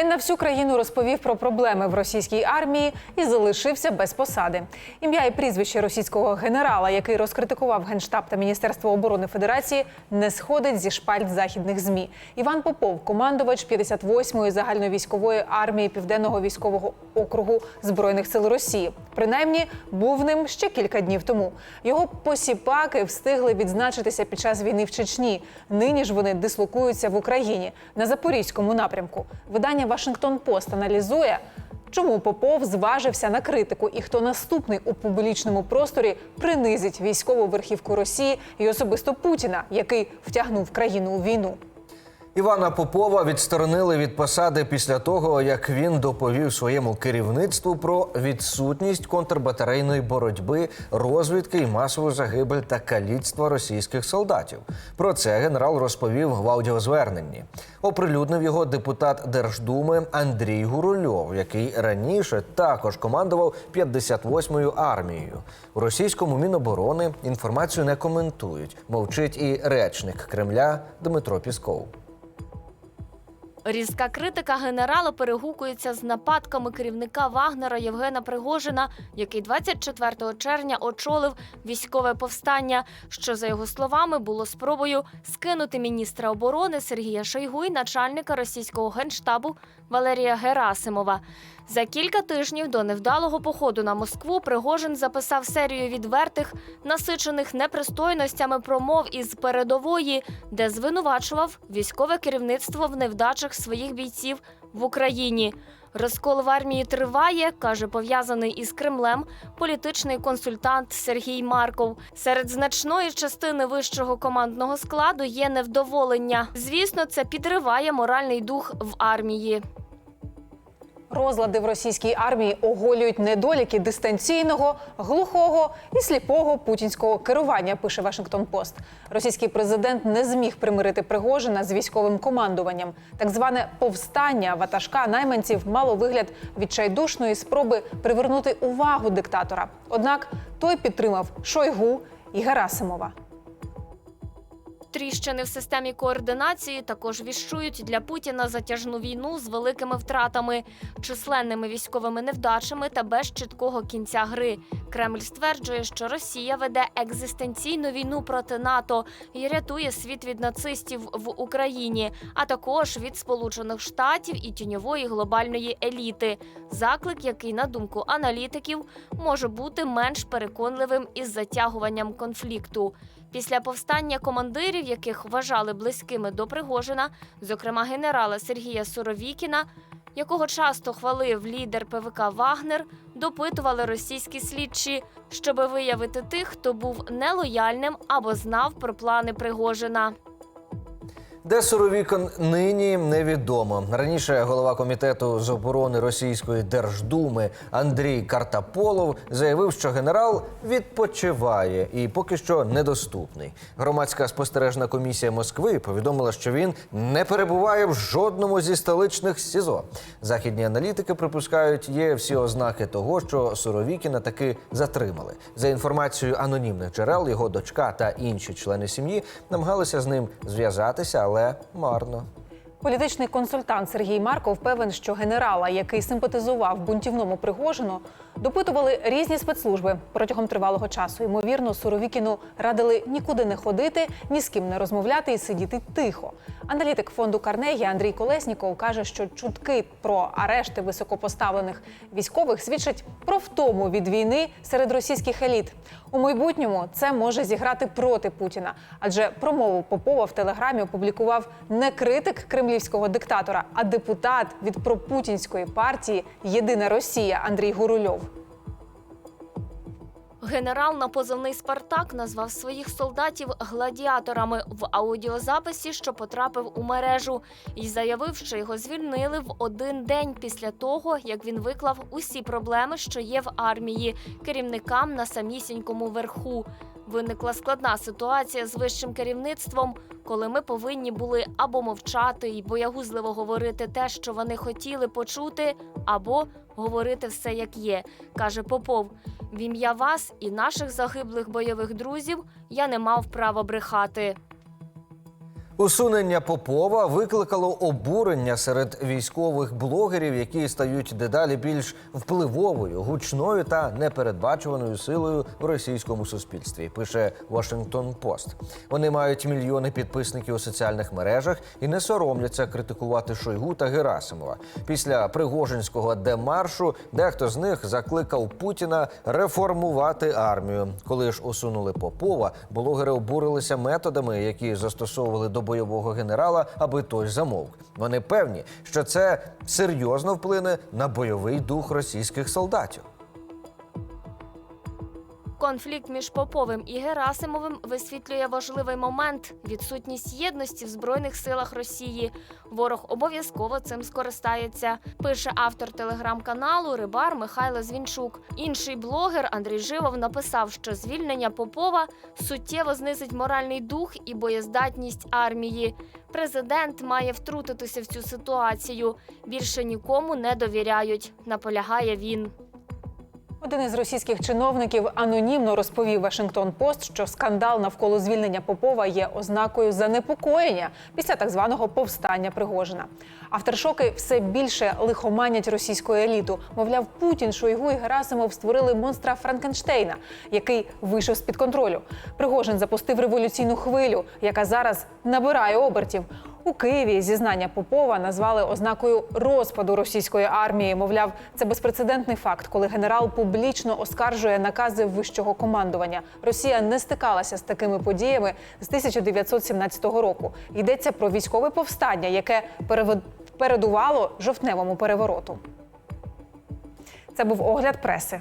Він на всю країну розповів про проблеми в російській армії і залишився без посади. Ім'я і прізвище російського генерала, який розкритикував генштаб та Міністерство оборони Федерації, не сходить зі шпальт західних змі. Іван Попов, командувач 58-ї загальновійськової армії Південного військового округу збройних сил Росії. Принаймні був ним ще кілька днів тому. Його посіпаки встигли відзначитися під час війни в Чечні. Нині ж вони дислокуються в Україні на запорізькому напрямку. Видання Вашингтон Пост аналізує. Чому Попов зважився на критику, і хто наступний у публічному просторі принизить військову верхівку Росії і особисто Путіна, який втягнув країну у війну? Івана Попова відсторонили від посади після того, як він доповів своєму керівництву про відсутність контрбатарейної боротьби, розвідки і масову загибель та каліцтва російських солдатів. Про це генерал розповів в аудіозверненні. Оприлюднив його депутат Держдуми Андрій Гурульов, який раніше також командував 58-ю армією. У російському міноборони інформацію не коментують. Мовчить і речник Кремля Дмитро Пісков. Різка критика генерала перегукується з нападками керівника Вагнера Євгена Пригожина, який 24 червня очолив військове повстання, що за його словами було спробою скинути міністра оборони Сергія Шойгу і начальника російського генштабу Валерія Герасимова. За кілька тижнів до невдалого походу на Москву Пригожин записав серію відвертих, насичених непристойностями промов із передової, де звинувачував військове керівництво в невдачах своїх бійців в Україні. Розкол в армії триває, каже пов'язаний із Кремлем політичний консультант Сергій Марков. Серед значної частини вищого командного складу є невдоволення. Звісно, це підриває моральний дух в армії. Розлади в російській армії оголюють недоліки дистанційного, глухого і сліпого путінського керування. Пише Вашингтон Пост. Російський президент не зміг примирити Пригожина з військовим командуванням. Так зване повстання ватажка найманців мало вигляд відчайдушної спроби привернути увагу диктатора. Однак той підтримав Шойгу і Герасимова. Тріщини в системі координації також віщують для Путіна затяжну війну з великими втратами, численними військовими невдачами та без чіткого кінця гри. Кремль стверджує, що Росія веде екзистенційну війну проти НАТО і рятує світ від нацистів в Україні, а також від Сполучених Штатів і тіньової глобальної еліти. Заклик, який, на думку аналітиків, може бути менш переконливим із затягуванням конфлікту. Після повстання командирів, яких вважали близькими до Пригожина, зокрема генерала Сергія Суровікіна, якого часто хвалив лідер ПВК Вагнер, допитували російські слідчі, щоби виявити тих, хто був нелояльним або знав про плани Пригожина. Де Суровікон нині невідомо. Раніше голова комітету з оборони Російської Держдуми Андрій Картаполов заявив, що генерал відпочиває і поки що недоступний. Громадська спостережна комісія Москви повідомила, що він не перебуває в жодному зі столичних СІЗО. Західні аналітики припускають, є всі ознаки того, що Суровікіна таки затримали. За інформацією анонімних джерел, його дочка та інші члени сім'ї намагалися з ним зв'язатися, але марно. Політичний консультант Сергій Марков певен, що генерала, який симпатизував бунтівному Пригожину, допитували різні спецслужби протягом тривалого часу. Ймовірно, Суровікіну радили нікуди не ходити, ні з ким не розмовляти і сидіти тихо. Аналітик фонду Карнегі Андрій Колесніков каже, що чутки про арешти високопоставлених військових свідчать про втому від війни серед російських еліт. У майбутньому це може зіграти проти Путіна, адже промову Попова в телеграмі опублікував не критик кремлівського диктатора, а депутат від пропутінської партії Єдина Росія Андрій Гурульов. Генерал на позивний Спартак назвав своїх солдатів гладіаторами в аудіозаписі, що потрапив у мережу, і заявив, що його звільнили в один день після того, як він виклав усі проблеми, що є в армії, керівникам на самісінькому верху. Виникла складна ситуація з вищим керівництвом, коли ми повинні були або мовчати і боягузливо говорити те, що вони хотіли почути, або говорити все як є, каже Попов. В ім'я вас і наших загиблих бойових друзів я не мав права брехати. Усунення Попова викликало обурення серед військових блогерів, які стають дедалі більш впливовою, гучною та непередбачуваною силою в російському суспільстві. Пише Washington Post. Вони мають мільйони підписників у соціальних мережах і не соромляться критикувати Шойгу та Герасимова. Після Пригожинського демаршу дехто з них закликав Путіна реформувати армію. Коли ж усунули Попова, блогери обурилися методами, які застосовували до бойового генерала, аби той замовк. Вони певні, що це серйозно вплине на бойовий дух російських солдатів. Конфлікт між Поповим і Герасимовим висвітлює важливий момент відсутність єдності в збройних силах Росії. Ворог обов'язково цим скористається. Пише автор телеграм-каналу Рибар Михайло Звінчук. Інший блогер Андрій Живов написав, що звільнення Попова суттєво знизить моральний дух і боєздатність армії. Президент має втрутитися в цю ситуацію. Більше нікому не довіряють. Наполягає він. Один із російських чиновників анонімно розповів Вашингтон Пост, що скандал навколо звільнення Попова є ознакою занепокоєння після так званого повстання Пригожина. Авторшоки все більше лихоманять російську еліту. Мовляв, Путін, Шойгу і Герасимов створили монстра Франкенштейна, який вийшов з під контролю. Пригожин запустив революційну хвилю, яка зараз набирає обертів. У Києві зізнання Попова назвали ознакою розпаду російської армії. Мовляв, це безпрецедентний факт, коли генерал публічно оскаржує накази вищого командування. Росія не стикалася з такими подіями з 1917 року. Йдеться про військове повстання, яке передувало жовтневому перевороту. Це був огляд преси.